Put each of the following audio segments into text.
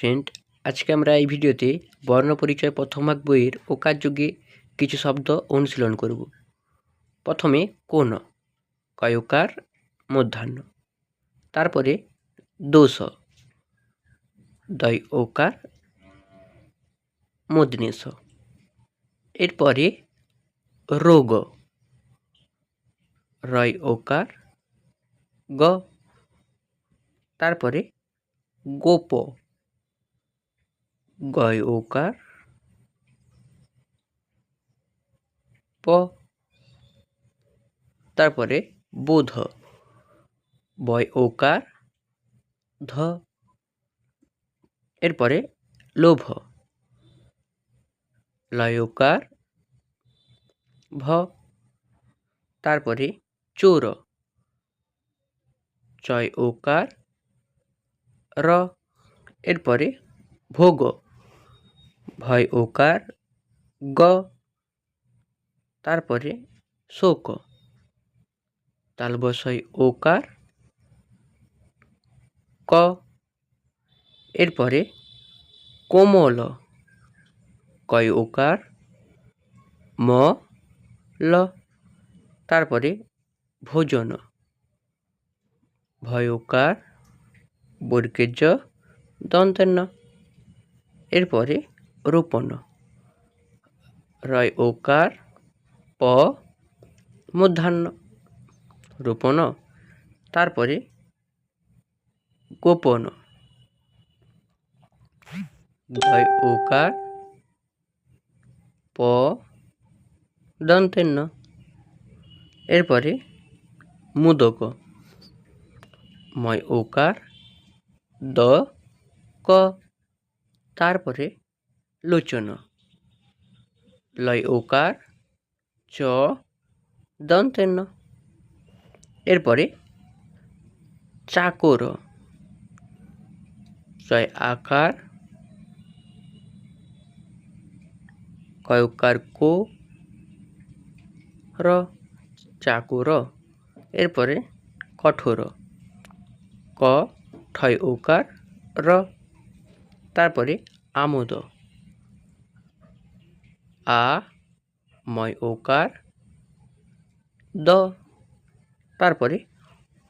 Friend আজকে আমরা এই ভিডিওতে বর্ণ পরিচয় প্রথমাক বইয়ের ওকার যুগে কিছু শব্দ অনুশীলন করব। প্রথমে কোন কয়কার মধ্যাহ্ন। তারপরে দোষ, দয় ওকার মদনেশ এরপরে রোগ, রয় ওকার, গ। তারপরে গোপ গয় ওকার প। তারপরে বোধ বয় ওকার ধ। এরপরে লোভ লয়োকার ভ। তারপরে চোর চয় ওকার র। এরপরে ভোগ ভয় ওকার গ। তারপরে শোক। তালবসয় ওকার ক। এরপরে কোমল। কয় ওকার ম। ল। তারপরে ভোজন। ভয়কার বর্গের জ দন্তের ন এরপরে রোপণ রয় ওকার প মধ্যাহ্ন। রোপণ, তারপরে গোপন। ভয় ওকার প দন্তের ন এরপরে মুদক। ময় ওকার দ ক। তারপরে লোচন। লয় ওকার, চ দন্তের ন এরপরে, চাকর। ছয় আকার কয়কার কো, র, চাকুর। এরপরে, কঠোর। ক, ঠয় ওকার, র। তারপরে, আমোদ। আ ময় ওকার দ, তারপরে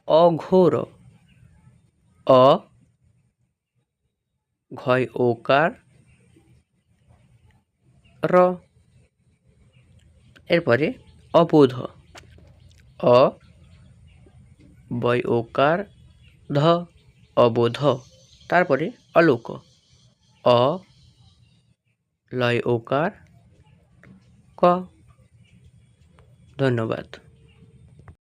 অঘোর, অ, ঘয় ওকার র এরপরে অবোধ, অ, বয় ওকার ধ, অবোধ, তারপরে অলোক, অ, লয় ওকার ক ধন্যবাদ।